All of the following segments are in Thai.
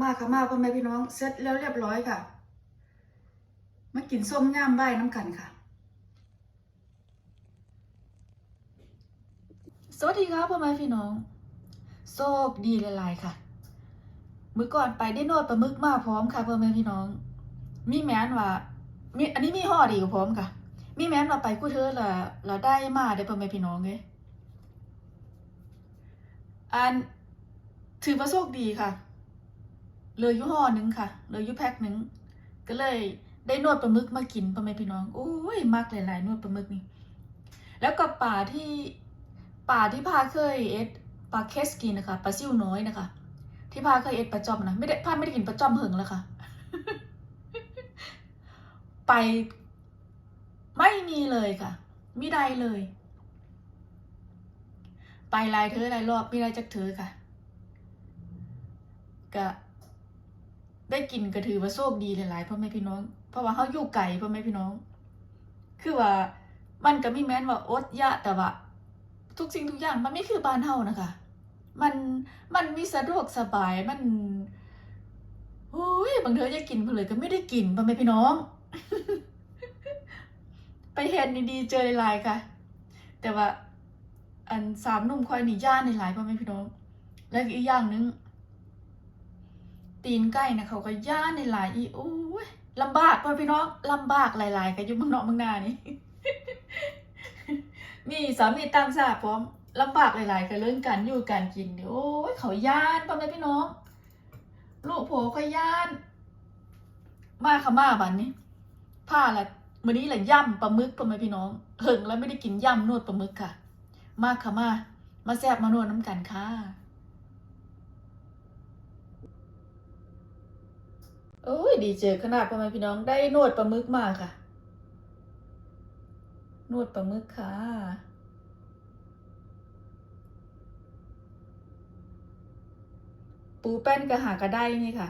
มาค่ะมาพ่อแม่พี่น้องเสร็จแล้วเรียบร้อยค่ะมากินส้มย่ามใบน้ำกันค่ะ สวัสดีครับพ่อแม่พี่น้องโชคดีหลายๆค่ะ มื้อก่อนไปได้โนดปลาหมึกมาพร้อมค่ะพ่อแม่พี่น้อง มีแม้นว่ามีอันนี้มีห่อดีกว่าพร้อมค่ะ มีแม้นว่าไปกู้เธอละละได้มาได้พ่อแม่พี่น้องเลยอันถือว่าโชคดีค่ะ เลือยู่ห่อหนึงค่ะเลือยู่แพ็คหนึงก็เลยได้นวดปลาหมึกมากินพ่อแม่พี่น้องโอ้ยมากหลายๆนวดปลาหมึกนี่แล้วกับป่าที่ป่าที่พาเคยเอ็ดปลาเคสกินนะคะปลาซิ่วน้อยนะคะ ที่พาเคยเอ็ดปลาจอมนะไม่ได้พาไม่ได้กินปลาจอมเหิงแล้วค่ะ ไปไม่มีเลยค่ะไม่ได้เลย ไปหลายเธอหลายรอบไม่ได้จักเธอค่ะก็ ได้กินก็ถือว่าโชคดีหลายๆพ่อแม่พี่น้อง เพราะว่าเขาอยู่ไกลพ่อแม่พี่น้อง คือว่ามันก็มีแม้นว่าอดยะแต่ว่าทุกสิ่งทุกอย่างมันไม่คือบ้านเฮานะคะ มันมันมีสะดวกสบายมันโอ้ยบางเธอจะกินเพนเลยก็ไม่ได้กินพ่อแม่พี่น้อง ไปเห็นดีๆเจอหลายๆค่ะ แต่ว่าอันสามนุ่มคอยหนีย่านหลายพ่อแม่พี่น้อง แล้วอีกอย่างหนึ่ง ตีนไก่นะเขาก็ย่านในหลายอีโอ้ยลำบากพ่อพี่น้องลำบากหลาย ๆ กันอยู่เมืองนอกเมืองนานี่มีสามีต่างชาติพร้อมลำบากหลาย ๆ กันเรื่องการอยู่การกินเนี่ยโอ้ยเขาย่านพ่อแม่พี่น้องลูกโผก็ย่านมาค่ะมาบันนี้ผ้าละมื้อนี้แหละย่ำปลาหมึกพ่อแม่พี่น้องเหิงแล้วไม่ได้กินย่ำนวดปลาหมึกค่ะ มาค่ะมามาแซบมานวดน้ำกันค่ะ โอ้ยดีเจขนาดพ่อแม่พี่น้องได้นวดปลาหมึกมาค่ะ นวดปลาหมึกค่ะ ปูแป้นกระหากระได้นี่ค่ะ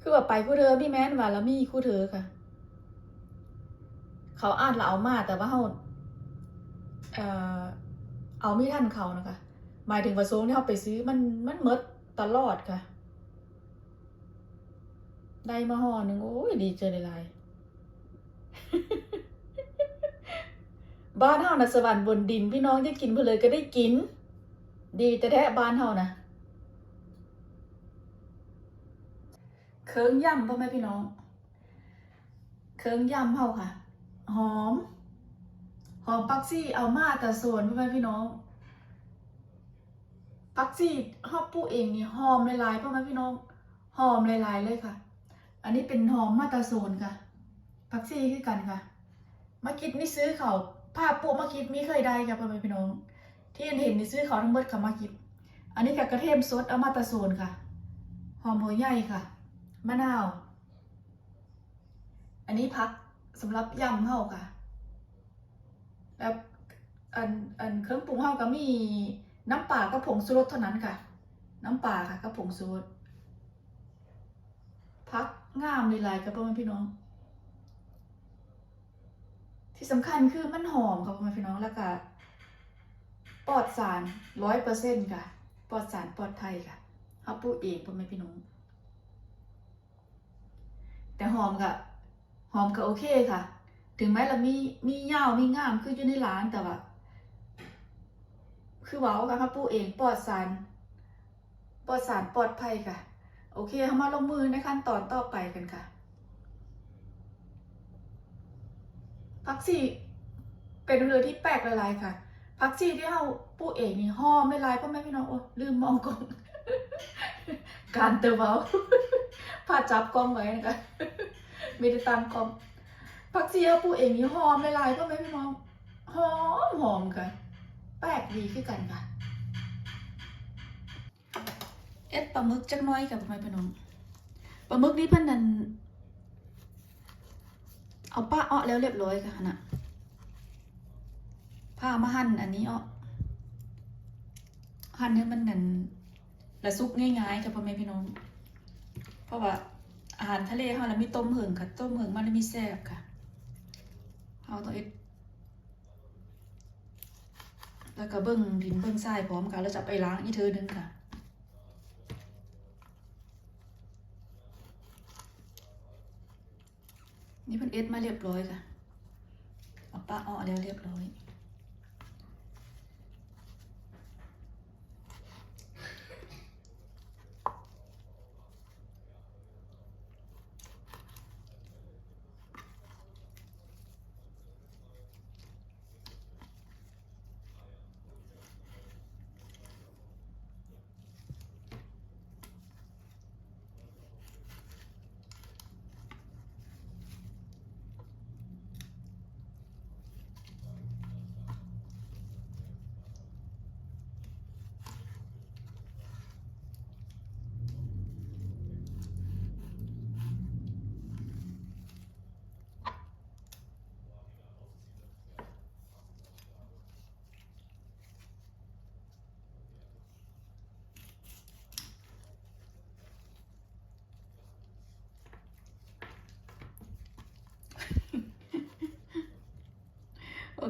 คือว่าไปคู่เธอพี่แม่นว่าแล้วมีคู่เธอค่ะ เขาอ่านเราเอามาแต่ว่าเขาเอ่อเอาไม่ทันเขานะคะ หมายถึงว่าโซงที่เขาไปซื้อมันมันเมดตลอดค่ะ ได้มาห่อหนึ่งโอ้ยดีเจอหลายบ้านเฮานะสวรรค์บนดิน พี่น้องจะกินเพนเลยก็ได้กิน ดีแต่แท้บ้านเฮานะเคิงย่ำพ่อแม่พี่น้อง เคิงย่ำเฮาค่ะ หอม หอมปักซี่เอามาแต่ส่วนพ่อแม่พี่น้องปักซี่เฮาปลูกเองนี่หอมหลายๆพ่อแม่พี่น้อง หอมหลายๆเลยค่ะ อันนี้เป็นหอมมาตาโซนค่ะพักซี่คือกันค่ะ มาคิดนี่ซื้อเขาผ้าปูมาคิดมีเคยได้ค่ะพ่อแม่พี่น้อง ที่เห็นเห็นนี่ซื้อเขาทั้งหมดค่ะมาคิด อันนี้กับกระเทียมสดเอามาตาโซนค่ะ หอมหัวใหญ่ค่ะ มะนาว อันนี้พักสำหรับยำเฮาค่ะ แล้วอันอันเครื่องปรุงเฮาก็มีน้ำปลากับผงชูรสเท่านั้นค่ะ น้ำปลาค่ะกับผงชูรสพัก งามหลายๆกับพ่อแม่พี่น้อง ที่สำคัญคือมันหอมค่ะพ่อแม่พี่น้องแล้วก็ปลอดสารร้อยเปอร์เซ็นต์ค่ะปลอดสารปลอดภัยค่ะเขาปลูกเองพ่อแม่พี่น้อง แต่หอมก็หอมก็โอเคค่ะ ถึงแม้ละมีมียาวมีงามคืออยู่ในร้านแต่ว่าคือเว้าค่ะเขาปลูกเองปลอดสารปลอดสารปลอดภัยค่ะ โอเคเรามาลงมือในขั้นตอนต่อไปกันค่ะพักซีเป็นเรือที่แปลกหลายๆค่ะพักซีที่เราปลูกเองนี่ห่อไม่ลายพ่อแม่พี่น้องโอ้ลืมมองกล้องการเตอร์เบาพาจับกล้องไว้นะคะไม่ได้ตามกล้องพักซีเราปลูกเองนี่หอมไม่ลายพ่อแม่พี่น้องหอมหอมค่ะ แปลกดีคือกันค่ะ อ็ดปลาหมึกจักน้อยกับพ่อแม่พี่น้องปลาหมึกนี่เพิ่นนั่นเอาป้าอ้อแล้วเรียบร้อยค่ะนะผ้ามาหั่นอันนี้อ้อหั่นให้มันนั่นละซุกง่ายๆค่ะพ่อแม่พี่น้อง เพราะว่าอาหารทะเลเฮาแล้วมีต้มเหิงค่ะต้มเหิงมันมีแซ่บค่ะเฮาต้องเอ็ดแล้วก็เบิ่งดินเบิ่งทรายพร้อมกันแล้วจะไปล้างอีกเธอนึงค่ะ นี่เพื่อ็ดมาเรียบร้อยค่ะเอาป้าอ้อแล้วเรียบร้อย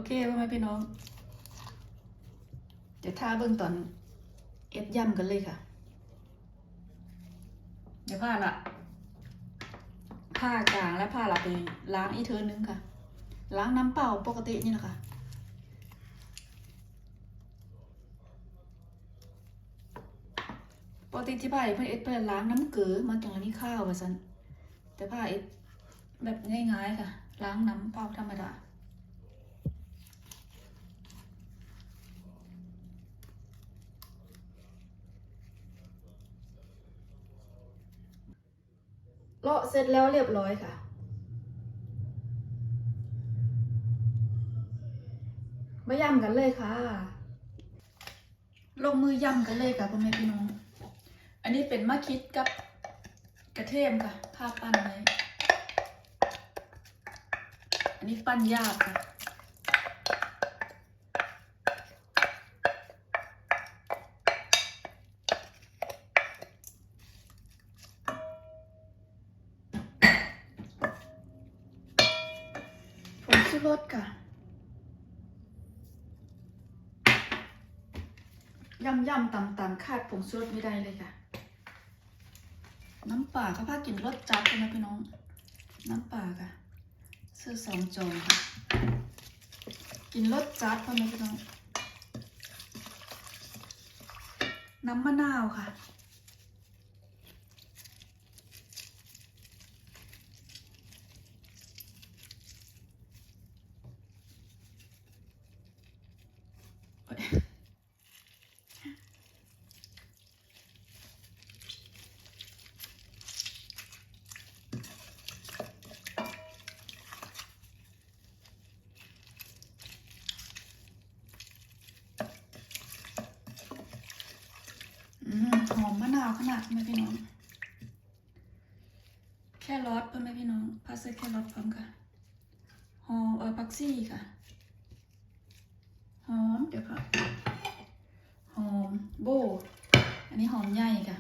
โอเคพ่อแม่พี่น้อง เดี๋ยวท่าเบิ่งตอนเอ็ดย่ำกันเลยค่ะ เดี๋ยวผ้าละผ้ากลางและผ้าละไปล้างอีกเทอนึงค่ะ ล้างน้ำเปล่าปกตินี่นะคะปกติที่ผ้าเอ็ดเพื่อนเอ็ดเพื่อนล้างน้ำเกลือมาจากนี้ข้าวว่าสันแต่ผ้าเอ็ดแบบง่ายๆค่ะ ล้างน้ำเปล่าธรรมดา เลาะเสร็จแล้วเรียบร้อยค่ะ มาย่ำกันเลยค่ะ ลงมือย่ำกันเลยค่ะพ่อแม่พี่น้อง อันนี้เป็นมะคิดกับกระเทียมค่ะผ้าปั้นไว้อันนี้ปั้นยากค่ะ ชูรสค่ะย่ำย่ำตำตำคาดผงชูรสไม่ได้เลยค่ะ น้ำป่าเขาพากินรสจัดใช่ไหมพี่น้อง น้ำป่าค่ะ ซื้อสองจองค่ะ กินรสจัดพ่อแม่พี่น้อง น้ำมะนาวค่ะ อืมห อมาวขนาดพ่อแม่พี่น้อง แค่รสพ่อแม่พี่น้องพาเซแค่รสพร้อมค่ะหอมเออพักซี่ค่ะ หอมเดี๋ยวค่ะ หอมโบ อันนี้หอมใหญ่ค่ะ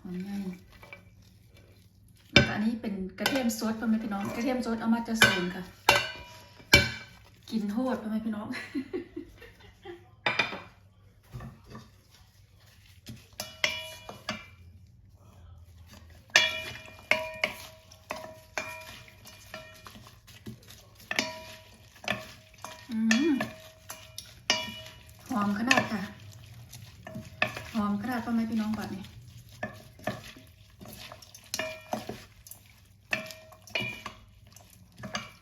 หอมใหญ่แล้วอันนี้เป็นกระเทียมสดพ่อแม่พี่น้อง กระเทียมสดเอามาจะสูนค่ะ กินโหดพ่อแม่พี่น้อง อืมหอมขนาดค่ะ หอมขนาดพ่อแม่พี่น้องบัดนี่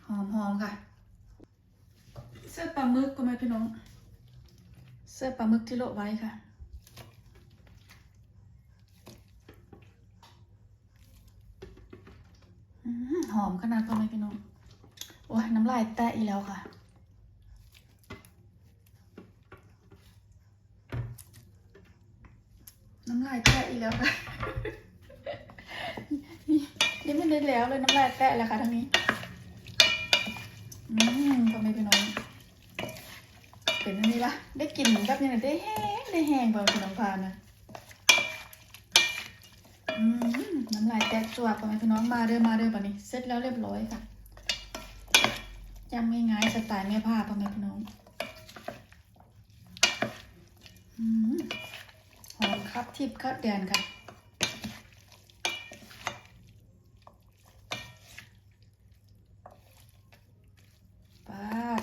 หอมหอมค่ะ เสื้อปลาหมึกพ่อแม่พี่น้อง เสื้อปลาหมึกที่โละไว้ค่ะหอมขนาดพ่อแม่พี่น้อง โอ้ยน้ำลายแตะอีกแล้วค่ะ น้ำลายแตะอีกแล้วค่ะนี่ไม่ได้แล้วเลยน้ำลายแตะแล้วค่ะทั้งนี้ อืมทำไมพี่น้องเป็นอันนี้ละได้กลินแบบนี้นะได้แห้งได้แห้งเปล่าพี่น้องพานะอืมน้ำลายแตกจวบพ่อแม่พี่น้องมาเด้อมาเด้อป่ะนี้เสร็จแล้วเรียบร้อยค่ะยำง่ายๆสไตล์แม่ผ้าพ่อแม่พี่น้อง อืมหอม ครับทิพย์ครับเดือนค่ะปาด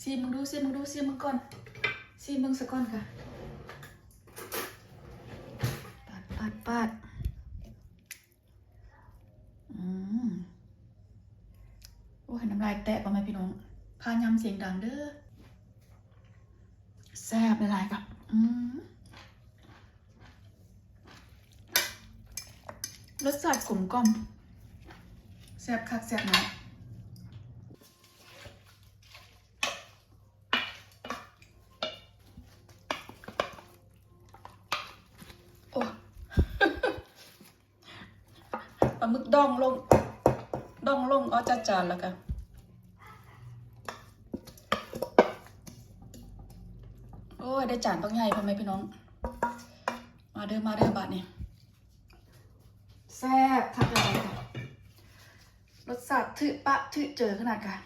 ซีมึงดูซีมึงดูซีมึงก่อนซีมึงสะกก่อนค่ะปาดปาดปาดอืมโอ้ยน้ำลายแตะประไหมพี่น้องพายำเสียงดังเด้อแซ่บหลายๆกับ รสชาติกลมกล่อมแซ่บคักแซ่บหนะโอ้ปลาหมึกดองลงดองลงเอจัดจานแล้วกัน โอ้ยได้จานต้องใหญ่พ่อแม่พี่น้อง มาเด้อมาเด้อบาทนี่แซ่บทักอะไรกันรสชาติถือปะถือเจอขนาดกัน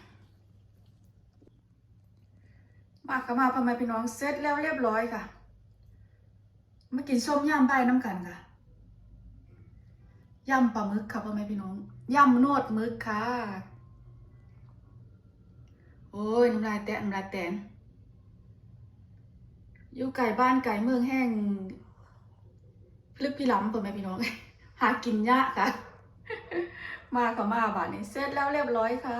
มาค่ะมาพ่อแม่พี่น้องเสร็จแล้วเรียบร้อยค่ะมากินส้มยำใบน้ำกันค่ะยำปลาหมึกค่ะพ่อแม่พี่น้องยำนวดหมึกค่ะ โอ้ยน้ำลายแตะน้ำลายแตน อยู่ไก่บ้านไก่เมืองแห้งลึกพี่ล้ำพ่อแม่พี่น้อง หากินยากค่ะ มาก็มาบาทนี้เสร็จแล้วเรียบร้อยค่ะ